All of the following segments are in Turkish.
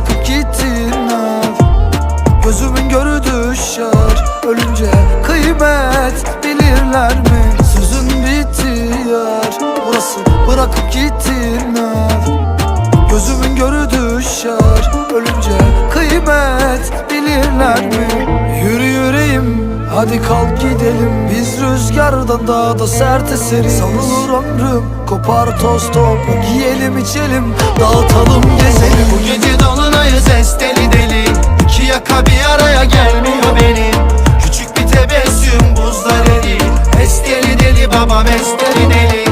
bırakıp gittin ah. Gözümün gördüğü şer Ölünce kıymet bilirler mi? Sözün bitti yar Burası bırakıp gittin ah. Gözümün gördüğü şer Ölünce kıymet bilirler mi? Yürü yüreğim Hadi kalk gidelim Biz rüzgardan daha da sert eseriz Savulur ömrüm Kopar toz toprak Yiyelim içelim Dağıtalım gezelim Bu gece dolunayız deli babam esteli deli.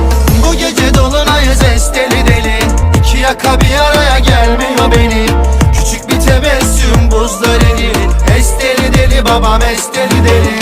Bu gece dolunayız esteli deli. İki yaka bir araya gelmiyor benim Küçük bir tebessüm buzlar eril Esteli deli babam esteli deli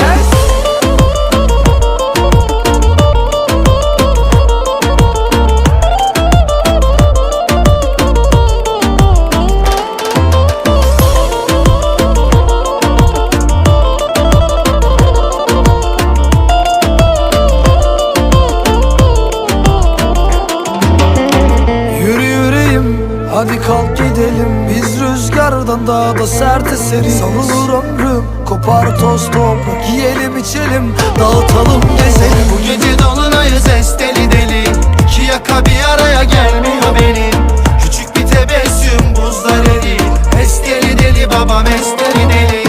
hadi kalk gidelim Biz rüzgardan daha da sert eseriz. Savulur ömrüm kopar toz toprak Yiyelim içelim dağıtalım gezelim. Bu gece dolunayız esteli deli. İki yaka bir araya gelmiyor benim Küçük bir tebessüm buzlar eril Esteli deli babam esteli deli.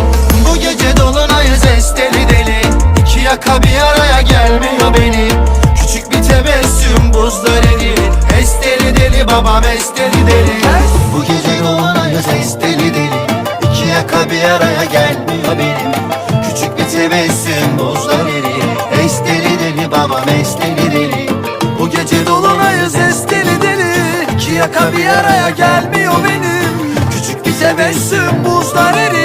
Bu gece dolunayız esteli deli. İki yaka bir araya gelmiyor benim Küçük bir tebessüm buzlar eril deli babam esteli deli. Bu gece dolunayız esteli deli. İki yaka bir araya gelmiyor benim. Küçük bir tebessüm buzlar eril Esteli deli babam esteli deli. Bu gece dolunayız esteli deli. İki yaka bir araya gelmiyor benim. Küçük bir tebessüm buzlar erir